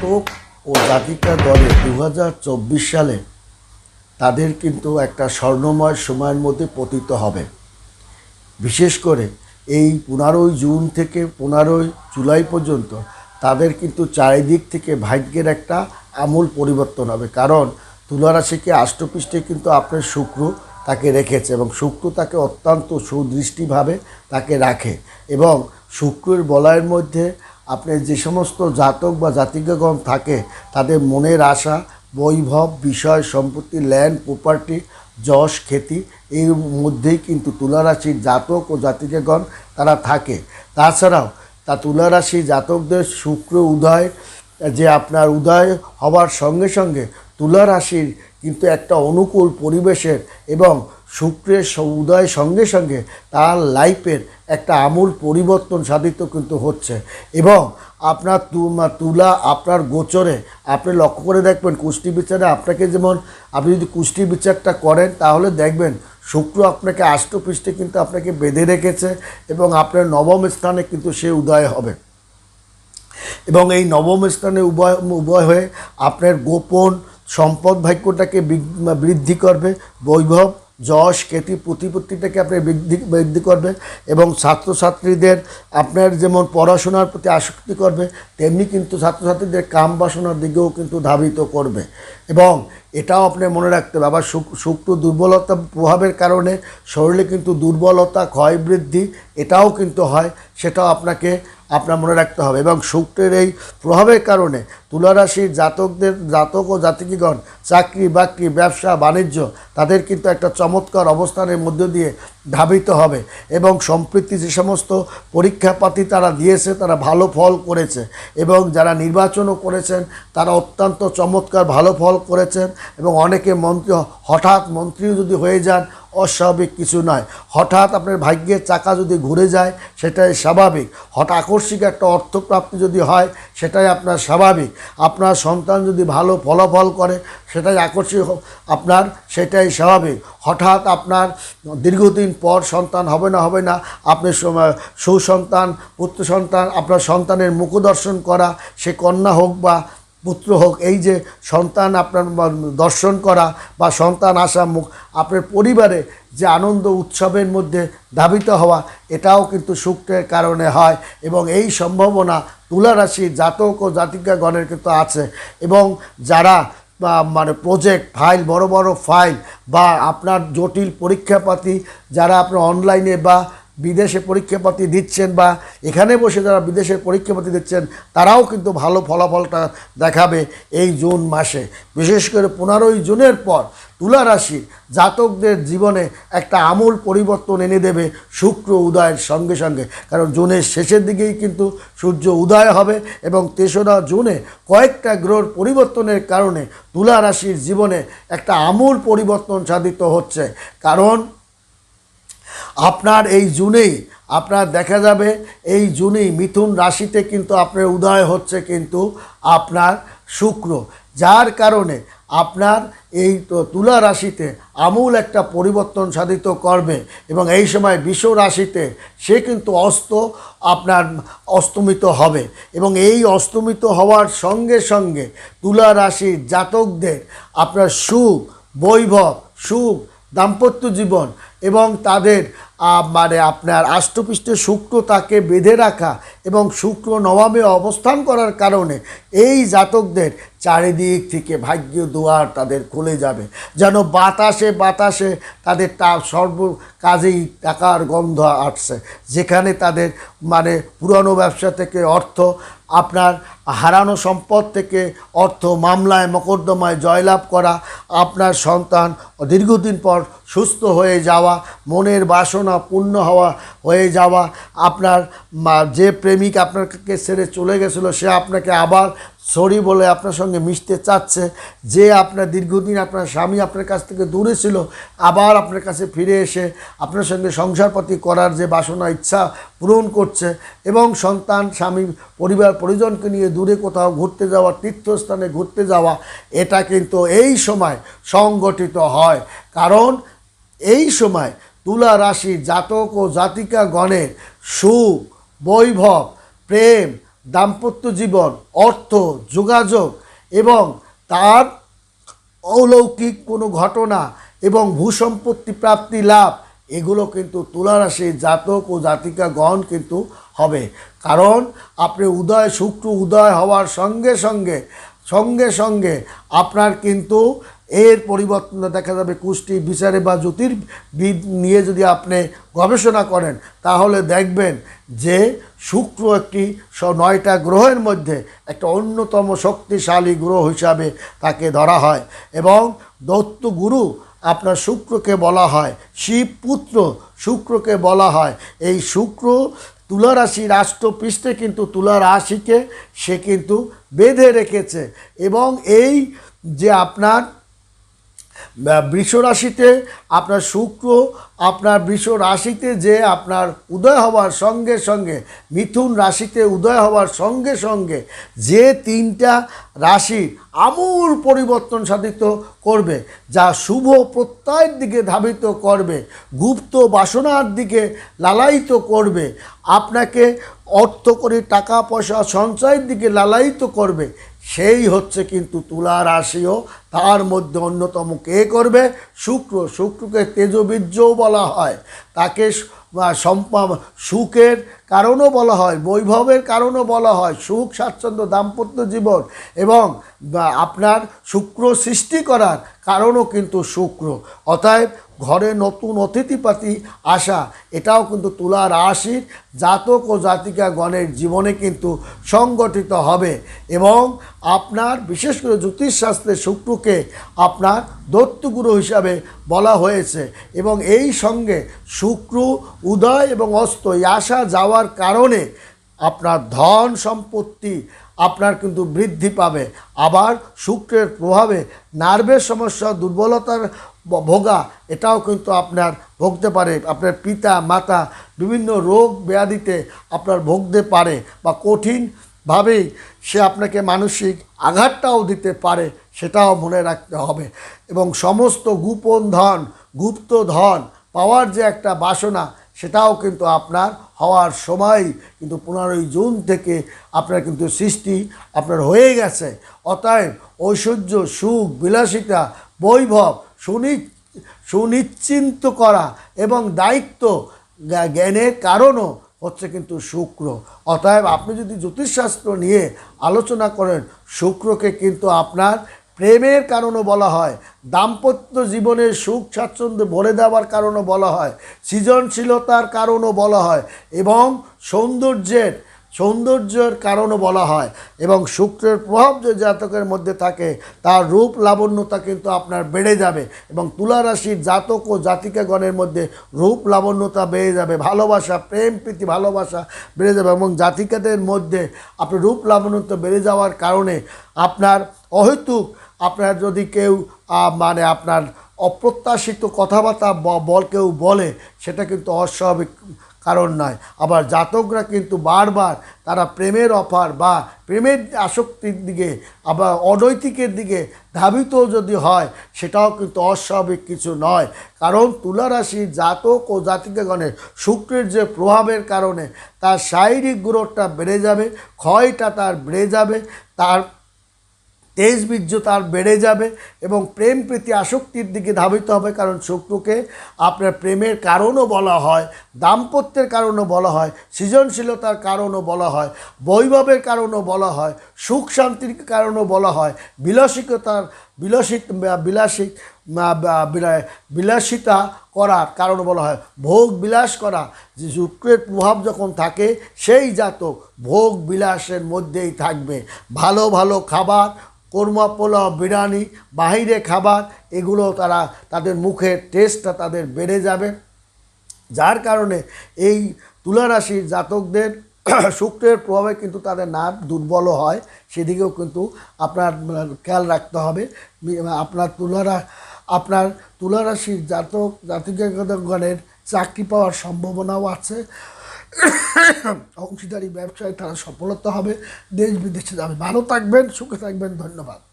জাতক ও জাতিকা দলে দু হাজার চব্বিশ সালে তাদের কিন্তু একটা স্বর্ণময় সময়ের মধ্যে পতিত হবে। বিশেষ করে এই পনেরোই জুন থেকে পনেরোই জুলাই পর্যন্ত তাদের কিন্তু চারিদিক থেকে ভাগ্যের একটা আমূল পরিবর্তন হবে। কারণ তুলারাশিকে আষ্টপৃষ্ঠে কিন্তু আপনার শুক্র তাকে রেখেছে এবং শুক্র তাকে অত্যন্ত সুদৃষ্টিভাবে তাকে রাখে এবং শুক্রের বলয়ের মধ্যে আপনি যে সমস্ত জাতক বা জাতিকাগণ থাকে, তাদের মনের আশা, বৈভব, বিষয়, সম্পত্তি ল্যান্ড প্রপার্টি যশ, খ্যাতি, এর মধ্যেই কিন্তু তুলারাশির জাতক ও জাতিকাগণ তারা থাকে। তাছাড়াও তা তুলারাশি জাতকদের শুক্র উদয়, যে আপনার উদয় হওয়ার সঙ্গে সঙ্গে তুলা রাশির কিন্তু একটা অনুকূল পরিবেশের এবং শুক্রের উদয় সঙ্গে সঙ্গে তার লাইফের একটা আমূল পরিবর্তন সাধিত কিন্তু হচ্ছে। এবং আপনার তুলা আপনার গোচরে আপনি লক্ষ্য করে দেখবেন কুষ্টি বিচারে আপনাকে যেমন আপনি যদি কুষ্টি বিচারটা করেন তাহলে দেখবেন শুক্র আপনাকে আষ্টপৃষ্ঠে কিন্তু আপনাকে বেঁধে রেখেছে এবং আপনার নবম স্থানে কিন্তু সে উদয় হবে। এবং এই নবম স্থানে উভয় উভয় হয়ে আপনার গোপন সম্পদ ভাগ্যটাকে বৃদ্ধি করবে। বৈভব যশ, খ্যাতি, প্রতিপত্তিটাকে আপনি বৃদ্ধি বৃদ্ধি করবে এবং ছাত্রছাত্রীদের আপনার যেমন পড়াশোনার প্রতি আসক্তি করবে, তেমনি কিন্তু ছাত্রছাত্রীদের কাম বাসনার দিকেও কিন্তু ধাবিত করবে। এবং এটাও আপনি মনে রাখতে হবে, আবার শুক- শুক্র দুর্বলতা প্রভাবের কারণে শরীরে কিন্তু দুর্বলতা, ক্ষয় বৃদ্ধি এটাও কিন্তু হয়, সেটাও আপনাকে আপনার মনে রাখতে হবে। এবং শুক্রের এই প্রভাবের কারণে তুলারাশির জাতকদের, জাতক ও জাতিকীগণ চাকরি বাকরি ব্যবসা, বাণিজ্য, তাদের কিন্তু একটা চমৎকার অবস্থানের মধ্য দিয়ে ধাবিত হবে এবং সম্প্রতি যে সমস্ত পরীক্ষাপাতি তারা দিয়েছে, তারা ভালো ফল করেছে এবং যারা নির্বাচনও করেছেন, তারা অত্যন্ত চমৎকার ভালো ফল করেছেন এবং অনেকে মন্ত্রী, হঠাৎ মন্ত্রীও যদি হয়ে যান, অস্বাভাবিক কিছু নয়। হঠাৎ আপনার ভাগ্যের চাকা যদি ঘুরে যায়, সেটাই স্বাভাবিক। হঠাৎ আকস্মিক একটা অর্থপ্রাপ্তি যদি হয়, সেটাই আপনার স্বাভাবিক। আপনার সন্তান যদি ভালো ফলাফল করে সেটাই আকর্ষিত আপনার সেটাই স্বাভাবিক। হঠাৎ আপনার দীর্ঘদিন পর সন্তান হবে না হবে না, আপনি সুসন্তান, পুত্র সন্তান, আপনার সন্তানের মুখদর্শন করা, সে কন্যা হোক বা পুত্র হোক, এই যে সন্তান আপনার দর্শন করা বা সন্তান আসা মুখ, আপনার পরিবারে যে আনন্দ উৎসবের মধ্যে ধাবিত হওয়া, এটাও কিন্তু শুক্রের কারণে হয় এবং এই সম্ভাবনা তুলা রাশির জাতক ও জাতিকাগণের কিন্তু আছে এবং যারা মানে প্রজেক্ট ফাইল বড় বড় ফাইল বা আপনার জটিল পরীক্ষাপাতি যারা আপনার অনলাইনে বা বিদেশে পরীক্ষাপাতি দিচ্ছেন বা এখানে বসে যারা বিদেশের পরীক্ষাপাতি দিচ্ছেন, তারাও কিন্তু ভালো ফলাফলটা দেখাবে এই জুন মাসে। বিশেষ করে পনেরোই জুনের পর তুলা রাশির জাতকদের জীবনে একটা আমূল পরিবর্তন এনে দেবে শুক্র উদয়ের সঙ্গে সঙ্গে। কারণ জুনের শেষের দিকেই কিন্তু সূর্য উদয় হবে এবং তেসরা জুনে কয়েকটা গ্রহর পরিবর্তনের কারণে তুলা রাশির জীবনে একটা আমূল পরিবর্তন সাধিত হচ্ছে। কারণ আপনার এই জুনেই, আপনার দেখা যাবে, এই জুনেই মিথুন রাশিতে কিন্তু আপনার উদয় হচ্ছে কিন্তু আপনার শুক্র, যার কারণে আপনার এই তো তুলা রাশিতে আমূল একটা পরিবর্তন সাধিত করবে এবং এই সময় বিশ্ব রাশিতে সে কিন্তু অস্ত, আপনার অস্তমিত হবে এবং এই অস্তমিত হওয়ার সঙ্গে সঙ্গে তুলা রাশির জাতকদের আপনার সুখ, বৈভব, সুখ, দাম্পত্য জীবন এবং তাদের মানে আপনার আষ্টপৃষ্ঠে শুক্র তাকে বেঁধে রাখা এবং শুক্র নবাবে অবস্থান করার কারণে এই জাতকদের চারিদিক থেকে ভাগ্য দুয়ার তাদের খুলে যাবে। যেন বাতাসে বাতাসে তাদের তা সর্ব কাজেই টাকার গন্ধ আসছে। যেখানে তাদের মানে পুরনো ব্যবসা থেকে অর্থ আপনার হারানো সম্পদ থেকে অর্থ মামলায়, মকদ্দমায় জয়লাভ করা, আপনার সন্তান দীর্ঘদিন পর সুস্থ হয়ে যাওয়া, মনের বাসনা পূর্ণ হওয়া, হয়ে যাওয়া, আপনার যে প্রেমিক আপনাকে ছেড়ে চলে গেছিল, সে আপনাকে আবার সরি বলে আপনার সঙ্গে মিশতে চাচ্ছে, যে আপনার দীর্ঘদিন আপনার স্বামী আপনার কাছ থেকে দূরে ছিল, আবার আপনার কাছে ফিরে এসে আপনার সঙ্গে সংসারপাতি করার যে বাসনা, ইচ্ছা পূরণ করছে এবং সন্তান, স্বামী, পরিবার, পরিজনকে নিয়ে দূরে কোথাও ঘুরতে যাওয়া, তীর্থস্থানে ঘুরতে যাওয়া, এটা কিন্তু এই সময় সংগঠিত হয়। কারণ এই সময় তুলা রাশি জাতক ও জাতিকা গণের সুখ বৈভব প্রেম দাম্পত্য জীবন, অর্থ, যোগাযোগ এবং তার অলৌকিক কোনো ঘটনা এবং ভূসম্পত্তি প্রাপ্তি লাভ, এগুলো কিন্তু তুলারাশির জাতক ও জাতিকাগণ কিন্তু হবে। কারণ আপনি উদয়, শুক্র উদয় হওয়ার সঙ্গে সঙ্গে সঙ্গে সঙ্গে আপনার কিন্তু এর পরিবর্তন দেখা যাবে কুষ্টি, বিচারে বা জ্যোতির্বিদ নিয়ে যদি আপনি গবেষণা করেন, তাহলে দেখবেন যে শুক্র একটি নয়টা গ্রহের মধ্যে একটা অন্যতম শক্তিশালী গ্রহ হিসাবে তাকে ধরা হয় এবং দত্ত গুরু আপনার শুক্রকে বলা হয় শিবপুত্র শুক্রকে বলা হয়। এই শুক্র তুলা রাশি রাষ্ট্রপৃষ্ঠে কিন্তু তুলা রাশিকে সে কিন্তু বেঁধে রেখেছে এবং এই যে আপনার বৃষ রাশিতে আপনার শুক্র, আপনার বৃষ রাশিতে যে আপনার উদয় হওয়ার সঙ্গে সঙ্গে, মিথুন রাশিতে উদয় হওয়ার সঙ্গে সঙ্গে যে তিনটা রাশি আমূল পরিবর্তন সাধিত করবে, যা শুভ প্রত্যয়ের দিকে ধাবিত করবে, গুপ্ত বাসনার দিকে লালায়িত করবে, আপনাকে অর্থ করে টাকা পয়সা সঞ্চয়ের দিকে লালায়িত করবে, সেই হচ্ছে কিন্তু তুলা রাশিও তার মধ্যে অন্যতম কে করবে? শুক্র। শুক্রকে তেজবীর্যও বলা হয়। তাকে সুখের কারণও বলা হয়, বৈভবের কারণও বলা হয়, সুখ, স্বাচ্ছন্দ্য, দাম্পত্য জীবন এবং আপনার শুক্র সৃষ্টি করার কারণও কিন্তু শুক্র। অতএব ঘরে নতুন অতিথিপাতি আসা, এটাও কিন্তু তুলা রাশির জাতক ও জাতিকা গণের জীবনে কিন্তু সংগঠিত হবে এবং আপনার, বিশেষ করে জ্যোতিষশাস্ত্রে শুক্রকে আপনার দত্তগুরু হিসাবে বলা হয়েছে এবং এই সঙ্গে শুক্র, উদয় এবং অস্ত আসা যাওয়ার কারণে আপনার ধন সম্পত্তি আপনার কিন্তু বৃদ্ধি পাবে। আবার শুক্রের প্রভাবে নার্ভের সমস্যা, দুর্বলতার ভোগা এটাও কিন্তু আপনার ভোগতে পারে। আপনার পিতা, মাতা বিভিন্ন রোগ ব্যাধিতে আপনার ভোগতে পারে বা কঠিনভাবেই সে আপনাকে মানসিক আঘাতটাও দিতে পারে। সেটাও মনে রাখতে হবে। এবং সমস্ত গোপন ধন, গুপ্ত ধন পাওয়ার যে একটা বাসনা, সেটাও কিন্তু আপনার হওয়ার সময় কিন্তু পনেরোই জুন থেকে আপনার কিন্তু সৃষ্টি আপনার হয়ে গেছে। অতএব ঐশ্বর্য, সুখ, বিলাসিতা, বৈভব সুনি সুনিশ্চিন্ত করা এবং দায়িত্ব জ্ঞানের কারণও হচ্ছে কিন্তু শুক্র। অতএব আপনি যদি জ্যোতিষশাস্ত্র নিয়ে আলোচনা করেন, শুক্রকে কিন্তু আপনার প্রেমের কারণও বলা হয়, দাম্পত্য জীবনের সুখ স্বাচ্ছন্দ্য ভরে দেওয়ার কারণও বলা হয়, সৃজনশীলতার কারণও বলা হয় এবং সৌন্দর্যের সৌন্দর্যের কারণও বলা হয় এবং শুক্রের প্রভাব যে জাতকের মধ্যে থাকে, তার রূপ লাবণ্যতা কিন্তু আপনার বেড়ে যাবে এবং তুলা রাশির জাতক ও জাতিকাগণের মধ্যে রূপ লাবণ্যতা বেড়ে যাবে, ভালোবাসা, প্রেম, প্রীতি, ভালোবাসা বেড়ে যাবে এবং জাতিকাদের মধ্যে আপনার রূপ লাবণ্যতা বেড়ে যাওয়ার কারণে আপনার অহেতুক আপনার যদি কেউ মানে আপনার অপ্রত্যাশিত কথাবার্তা বল, কেউ বলে, সেটা কিন্তু অস্বাভাবিক কারণ নয়। আবার জাতকরা কিন্তু বারবার তারা প্রেমের অফার বা প্রেমের আসক্তির দিকে, আবার অনৈতিকের দিকে ধাবিত যদি হয়, সেটাও কিন্তু অস্বাভাবিক কিছু নয়। কারণ তুলা রাশির জাতক ও জাতিকাগণের শুক্রের যে প্রভাবের কারণে তার শারীরিক গ্রোথটা বেড়ে যাবে, ক্ষয়টা তার বেড়ে যাবে, তার তেজ বীর্য তার বেড়ে যাবে এবং প্রেম প্রীতি আসক্তির দিকে ধাবিত হবে, কারণ শুক্রকে আপনার প্রেমের কারণও বলা হয়, দাম্পত্যের কারণও বলা হয়, সৃজনশীলতার কারণও বলা হয়, বৈভবের কারণও বলা হয়, সুখ শান্তির কারণও বলা হয়, বিলাসিকতার বিলাসিক বা- বা- বিলা- বিলাসিতা করার কারণ বলা হয়, ভোগ বিলাস করা, যে শুক্রের প্রভাব যখন থাকে, সেই জাতক ভোগ বিলাসের মধ্যেই থাকবে, ভালো ভালো খাবার কোরমা, পোলাও, বিরিয়ানি, বাহিরে খাবার, এগুলো তারা, তাদের মুখের টেস্টটা তাদের বেড়ে যাবে। যার কারণে এই তুলা রাশির জাতকদের শুক্রের প্রভাবে কিন্তু তাদের নার্ভ দুর্বল হয়। সেদিকেও কিন্তু আপনার খেয়াল রাখতে হবে। আপনার তুলারা, আপনার তুলা রাশির জাতক জাতিকাগণের চাকরি পাওয়ার সম্ভাবনাও আছে। অংশীদারি ব্যবসায় তারা সফলতা হবে দেশ বিদেশে যাবে। ভালো থাকবেন সুখে থাকবেন ধন্যবাদ।